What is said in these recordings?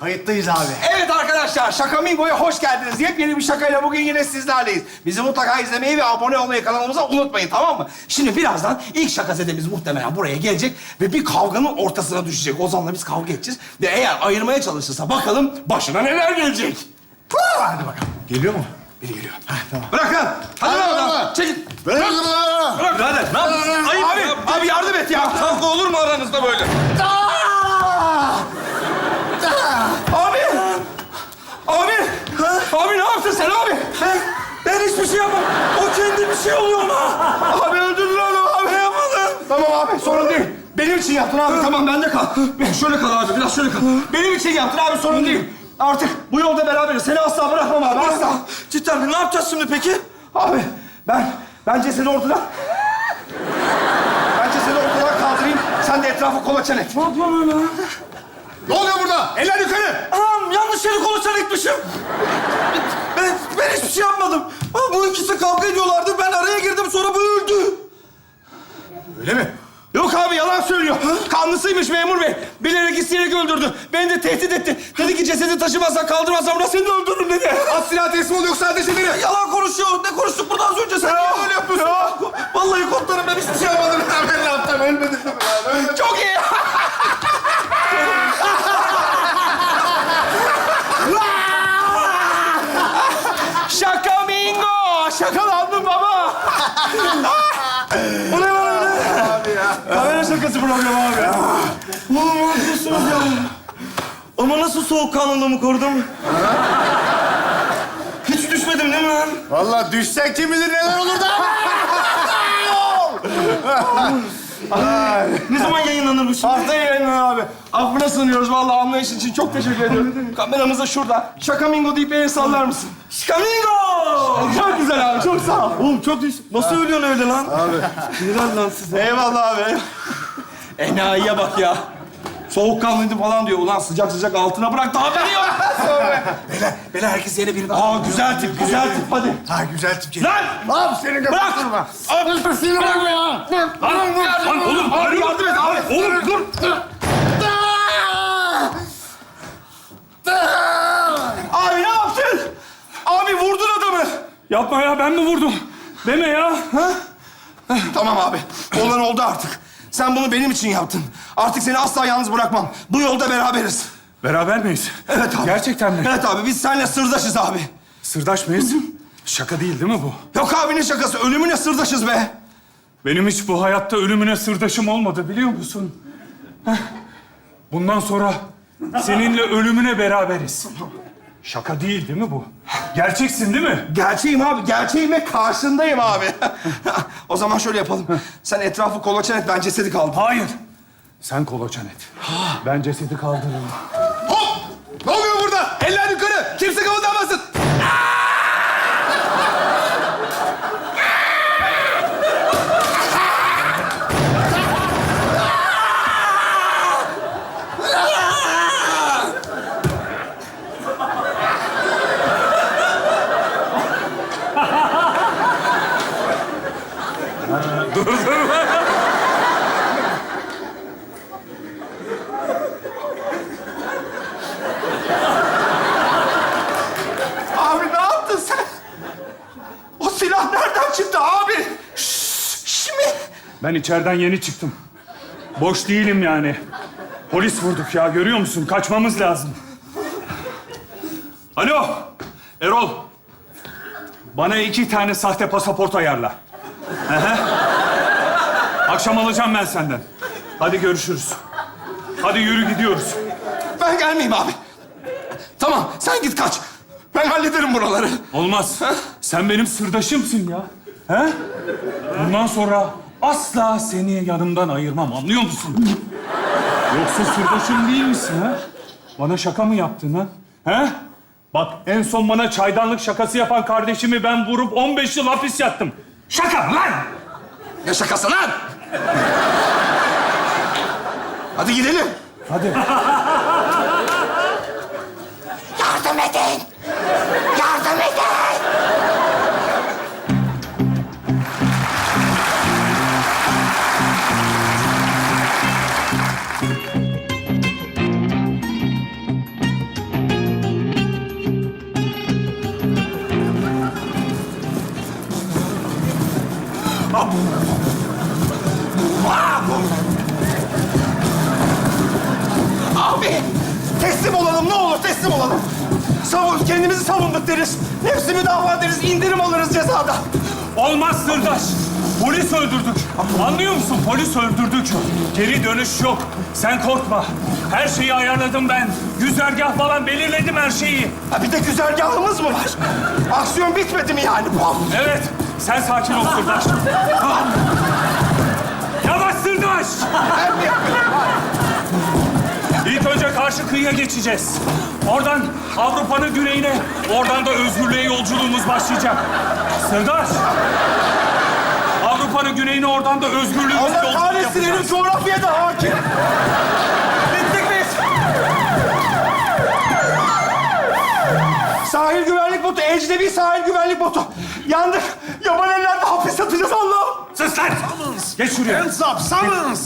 Kayıttayız abi. Evet arkadaşlar, Şaka Mingo'ya hoş geldiniz. Yepyeni bir şakayla bugün yine sizlerleyiz. Bizi mutlaka izlemeyi ve abone olmayı kanalımıza unutmayın, tamam mı? Şimdi birazdan ilk şakazedemiz muhtemelen buraya gelecek ve bir kavganın ortasına düşecek. Ozan'la biz kavga edeceğiz ve eğer ayırmaya çalışırsa bakalım başına neler gelecek. Hadi bakalım. Geliyor mu? Biri geliyor. Bırakın. Hadi Hadi bakalım. bakalım. Çekin. Bırak. Bırak. Hadi. Ne yapıyorsun? Ayıp abi, abi yardım et ya. Kavga olur mu aranızda böyle? Abi! Abi! Abi ne yaptın sen abi? Ben, ben hiçbir şey yapmadım. O kendi bir şey oluyor mu? Abi öldürdün onu abi. Yapmadım. Tamam abi sorun değil. Benim için yaptın abi tamam bende kal. Ben şöyle kal abi biraz şöyle kal. Benim için yaptın abi sorun değil. Artık bu yolda beraberiz. Seni asla bırakmam abi asla. Cidden mi? Ne yapacağız şimdi peki? Abi ben, ben cesedi ortadan... Ben cesedi ortadan kaldırayım. Sen de etrafı kolaçan et. Ne oluyor burada? Eller yukarı. Anam yanlış yere kolaçan etmişim. Ben, ben hiçbir şey yapmadım. Bu ikisi kavga ediyorlardı. Ben araya girdim sonra bu öldü. Öyle mi? Yok abi yalan söylüyor. Kanlısıymış memur bey. Bilerek isteyerek öldürdü. Beni de tehdit etti. Dedi ki cesedi taşımazsan kaldırmazsan burada seni de öldürürüm dedi. At silah teslim ol yoksa ateş ederim. Yalan konuşuyor. Ne konuştuk burada az önce? Sen niye böyle yapıyorsun? Vallahi komutanım ben hiçbir şey yapmadım. Ben ne yaptım? Ölmedim. Ölmedim. Çok iyi. Problem abi. Oğlum ne yapıyorsunuz ya? Ama nasıl soğukkanlılığımı korudum? Hiç düşmedim değil mi lan? Vallahi düşsek kim bilir neler olur da. Ne zaman yayınlanır bu şimdi? Haftaya yayınlanır abi. Affına sığınıyoruz vallahi anlayışın için çok teşekkür ediyorum. Kameramız da şurada. Şaka mingo deyip beni sallar mısın? Şkamingo! Çok güzel abi, çok sağ ol. Oğlum çok düş... Nasıl ölüyorsun öyle lan? Abi. Helal lan size. Eyvallah abi. Enayiye bak ya. Soğukkanlıydı falan diyor. Ulan sıcak sıcak altına bıraktı. Haberi yok. Beyler, beyler herkes yere birini Aa güzel tip, güzel tip. Hadi. Ha güzel tip geliyor. Lan! Abi seni Bırak! kapatırma. Seni bırakma ya. Lan oğlum, abi yardım et abi. Oğlum dur. Abi ne yaptın? Abi vurdun adamı. Yapma ya ben mi vurdum? Deme ya. Tamam abi. Olan oldu artık. Sen bunu benim için yaptın. Artık seni asla yalnız bırakmam. Bu yolda beraberiz. Beraber miyiz? Evet abi. Gerçekten mi? Evet abi biz seninle sırdaşız abi. Sırdaş mıyız? Şaka değil değil mi bu? Yok abi ne şakası. Ölümüne sırdaşız be. Benim hiç bu hayatta ölümüne sırdaşım olmadı biliyor musun? Heh. Bundan sonra seninle ölümüne beraberiz. Şaka değil değil mi bu? Gerçeksin değil mi? Gerçeğim abi. Gerçeğim ve karşındayım abi. o zaman şöyle yapalım. Sen etrafı kolaçan et. Ben cesedi kaldım. Hayır. Sen kolaçan et. Ben cesedi kaldırırım. Hop! Ne oluyor burada? Eller yukarı. Kimse kımıldamasın. Abi ne yaptın sen? O silah nereden çıktı abi? Şşş, mi? Ben içeriden yeni çıktım. Boş değilim yani. Polis vurduk ya görüyor musun? Kaçmamız lazım. Alo Erol. Bana iki tane sahte pasaport ayarla. Hı. Akşam alacağım ben senden. Hadi görüşürüz. Hadi yürü gidiyoruz. Ben gelmeyeyim abi. Tamam sen git kaç. Ben hallederim buraları. Olmaz. Sen benim sırdaşımsın ya. He? Bundan sonra asla seni yanımdan ayırmam. Anlıyor musun? Yoksa sırdaşım değil misin ha? Bana şaka mı yaptın ha? He? Bak en son bana çaydanlık şakası yapan kardeşimi ben vurup 15 yıl hapis yattım. Şaka lan! Ne şakası lan? Hadi gidelim. Hadi. Yardım edin yardım. Abi! Teslim olalım ne olur teslim olalım. Savun, kendimizi savunduk deriz. Nefsi müdafaa deriz, indirim alırız cezada. Olmaz sırdaş. Polis öldürdük. Anlıyor musun? Polis öldürdük. Geri dönüş yok. Sen korkma. Her şeyi ayarladım ben. Güzergah falan belirledim her şeyi. Ha bir de güzergahımız mı var? Aksiyon bitmedi mi yani? Evet. Sen sakin ol sırdaş. Yavaş sırdaş. İlk önce karşı kıyıya geçeceğiz. Oradan Avrupa'nın güneyine, oradan da özgürlüğe yolculuğumuz başlayacak. Sırdaş. Avrupa'nın güneyine, oradan da özgürlüğümüz Allah yolculuk kahretsin yapacağız. herif coğrafyada hakim. Bittik biz. Sahil güvenlik botu, ecnebi sahil güvenlik botu. Yandık. Yaban ellerde hapis yatacağız Allah'ım. Sus lan! Geç şuraya. Hands up, silence.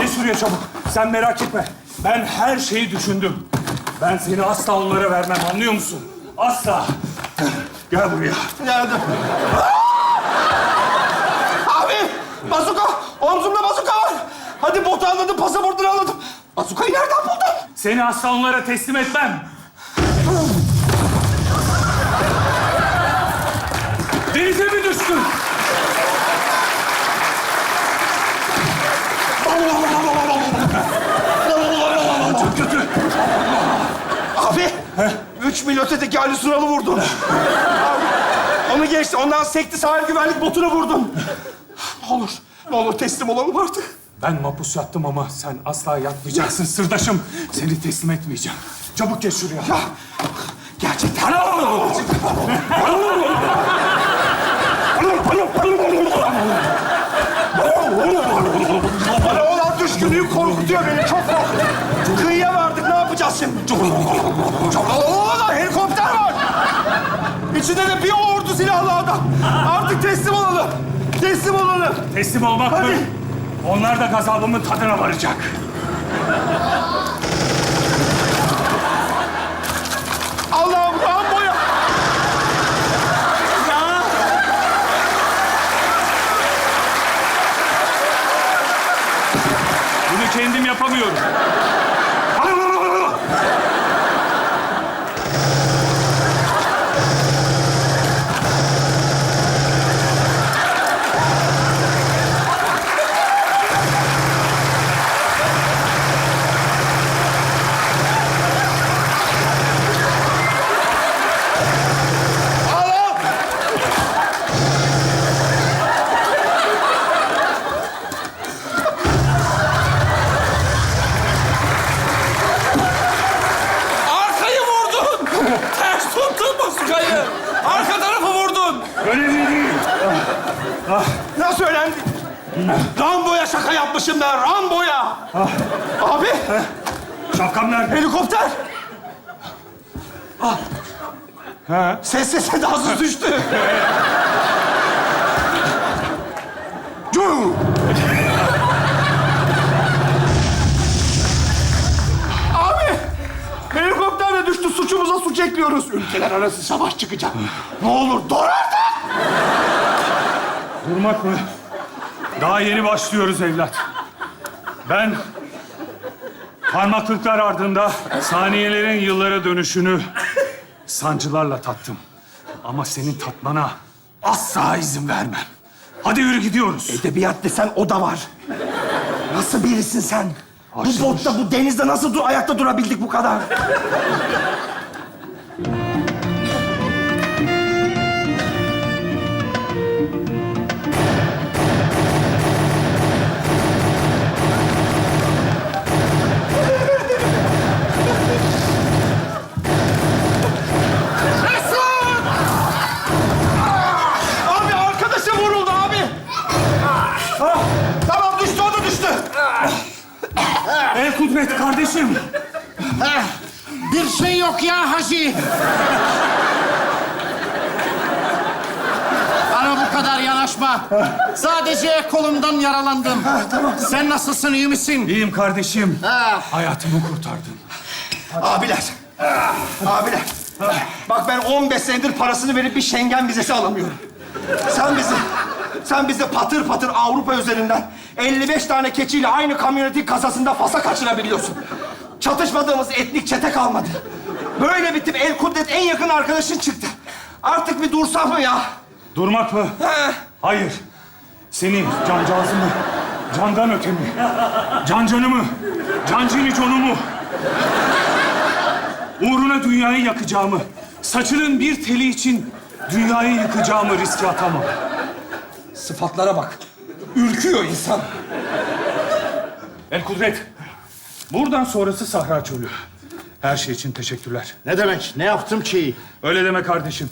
Geç şuraya çabuk. Sen merak etme. Ben her şeyi düşündüm. Ben seni asla onlara vermem, anlıyor musun? Asla. Gel buraya. Geldim. Abi, bazuka. Omzumda bazuka var. Hadi botu anladım, pasaportunu anladım. Bazukayı nereden buldun? Seni asla onlara teslim etmem. Denize mi düştün? Çok kötü. Abi, üç mil ötedeki Ali Sunal'ı vurdun. Onu geçti, ondan sekti sahil güvenlik botunu vurdun. Ne olur, ne olur teslim olalım artık. Ben mapus yattım ama sen asla yatmayacaksın sırdaşım. Seni teslim etmeyeceğim. Çabuk geç şuraya. Ya, gerçekten. Olan düşkünlüğü korkutuyor beni, çok korkutuyor. Kıyıya vardık, ne yapacağız şimdi? Oo, helikopter var. İçinde de bir ordu silahlı adam. Artık teslim olalım. Teslim olalım. Teslim olmak mı? Hadi. Onlar da gazabımın tadına varacak. Allah'ım Rambo'ya. Ya. Bunu kendim yapamıyorum. Yapmışım ben, Rambo'ya. Abi, Şapkam nerede? helikopter. Ah. Ses ses sedasız düştü. Cuuu. Abi, helikopter de düştü. Suçumuza suç ekliyoruz. Ülkeler arası savaş çıkacak. Ne olur dur artık. Durmak mı? Daha yeni başlıyoruz evlat. Ben parmaklıklar ardında saniyelerin yıllara dönüşünü sancılarla tattım. Ama senin tatmana asla izin vermem. Hadi yürü gidiyoruz. Edebiyat desen o da var. Nasıl birisin sen? Bu Aşılmış. botta, bu denizde nasıl dur, ayakta durabildik bu kadar? Kudret kardeşim. Bir şey yok ya Hacı. Bana bu kadar yanaşma. Sadece kolumdan yaralandım. Sen nasılsın, iyi misin? İyiyim kardeşim. Ha. Hayatımı kurtardın. Abiler. Abiler. Bak ben 15 senedir parasını verip bir Schengen vizesi alamıyorum. Sen bizi, Sen bizi patır patır Avrupa üzerinden 55 tane keçiyle aynı kamyonetin kasasında Fas'a kaçırabiliyorsun. Çatışmadığımız etnik çete kalmadı. Böyle bitip El Kudret en yakın arkadaşın çıktı. Artık bir dursan mı ya? Durmak mı? He. Hayır. Seni, cancağızımı, candan ötemi, can canımı, can cini conumu, uğruna dünyayı yakacağımı, saçının bir teli için dünyayı yıkacağımı riske atamam. Sıfatlara bak. Ürküyor insan. El Kudret, buradan sonrası Sahra Çölü. Her şey için teşekkürler. Ne demek? Ne yaptım ki? Öyle deme kardeşim.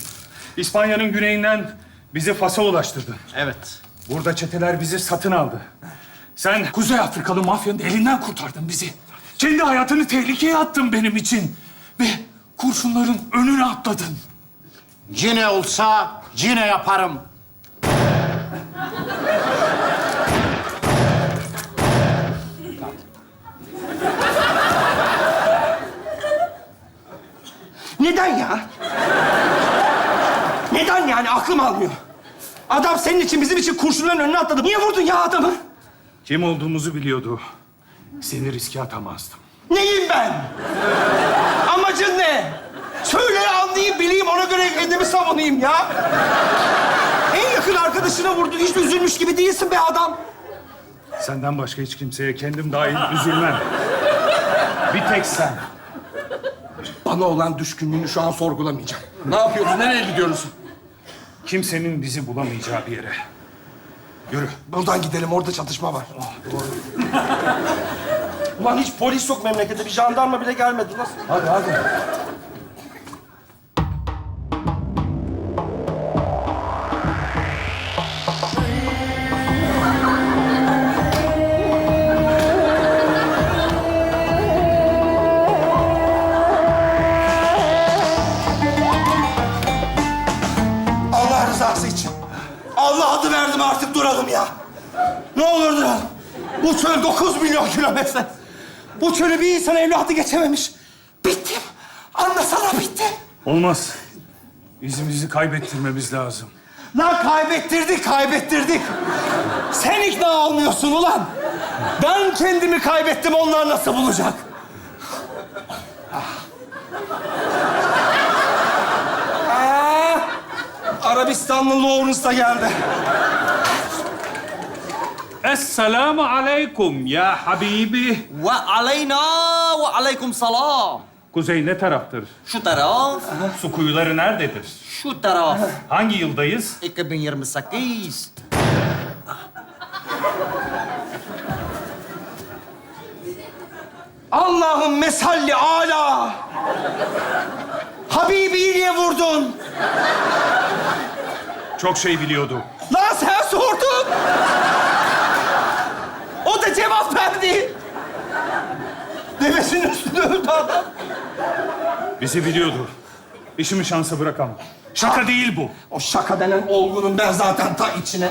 İspanya'nın güneyinden bizi Fas'a ulaştırdın. Evet. Burada çeteler bizi satın aldı. Sen Kuzey Afrikalı mafyanın elinden kurtardın bizi. Kendi hayatını tehlikeye attın benim için. Ve kurşunların önüne atladın. Cine olsa cine yaparım. Neden ya? Neden yani? Aklım almıyor. Adam senin için, bizim için kurşunların önüne atladı. Niye vurdun ya adamı? Kim olduğumuzu biliyordu. Seni riske atamazdım. Neyim ben? Amacın ne? Söyle anlayayım, bileyim, ona göre kendimi savunayım ya. En yakın arkadaşına vurdun, hiç üzülmüş gibi değilsin be adam. Senden başka hiç kimseye kendim dahil üzülmem. Bir tek sen. Bana olan düşkünlüğünü şu an sorgulamayacağım. Ne yapıyoruz, nereye gidiyoruz? Kimsenin bizi bulamayacağı bir yere. Yürü. Buradan gidelim, orada çatışma var. Ulan hiç polis yok memlekette, bir jandarma bile gelmedi. Nasıl? Hadi hadi. Bu çöl 9 milyon kilometre. Bu çölü bir insan evladı geçememiş. Bittim. Anlasana bitti. Olmaz. İzimizi kaybettirmemiz lazım. Lan kaybettirdik, kaybettirdik. Sen ikna olmuyorsun ulan. Ben kendimi kaybettim, onlar nasıl bulacak? Ah. Arabistanlı Lawrence da geldi. Esselamu aleykum ya Habibi. Ve aleyna ve aleyküm selam. Kuzey ne taraftır? Şu taraf, Su kuyuları nerededir? şu taraf. Hangi yıldayız? 2028. Allahümme salli ala. Habibi niye vurdun? Çok şey biliyordu. Lan sen sordun. Cevap verdi. Devesinin üstünde öldü adam. Bizi biliyordu. İşimi şansa bırakamam. Şaka değil bu. O şaka denen olgunun ben zaten ta içine.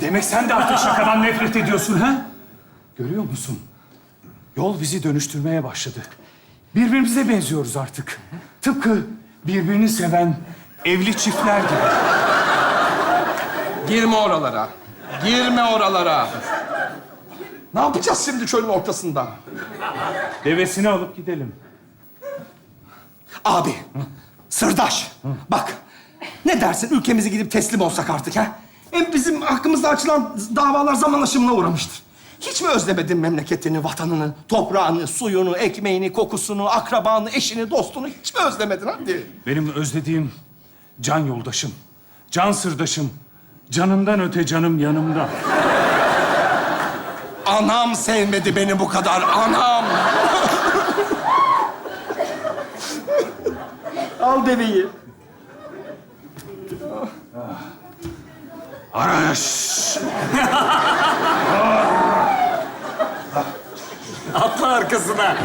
Demek sen de artık şakadan nefret ediyorsun ha? Görüyor musun? Yol bizi dönüştürmeye başladı. Birbirimize benziyoruz artık. Tıpkı birbirini seven evli çiftler gibi. Girme oralara. Girme oralara. Ne yapacağız şimdi çölün ortasında? Devesini alıp gidelim. Abi, sırdaş. Bak, ne dersin ülkemize gidip teslim olsak artık ha? Hem bizim hakkımızda açılan davalar zaman aşımına uğramıştır. Hiç mi özlemedin memleketini, vatanını, toprağını, suyunu, ekmeğini, kokusunu, akrabanı, eşini, dostunu hiç mi özlemedin hadi? Benim özlediğim can yoldaşım, can sırdaşım, canımdan öte canım yanımda. Anam sevmedi beni bu kadar, anam. Al deveyi. Araş! Atla arkasına.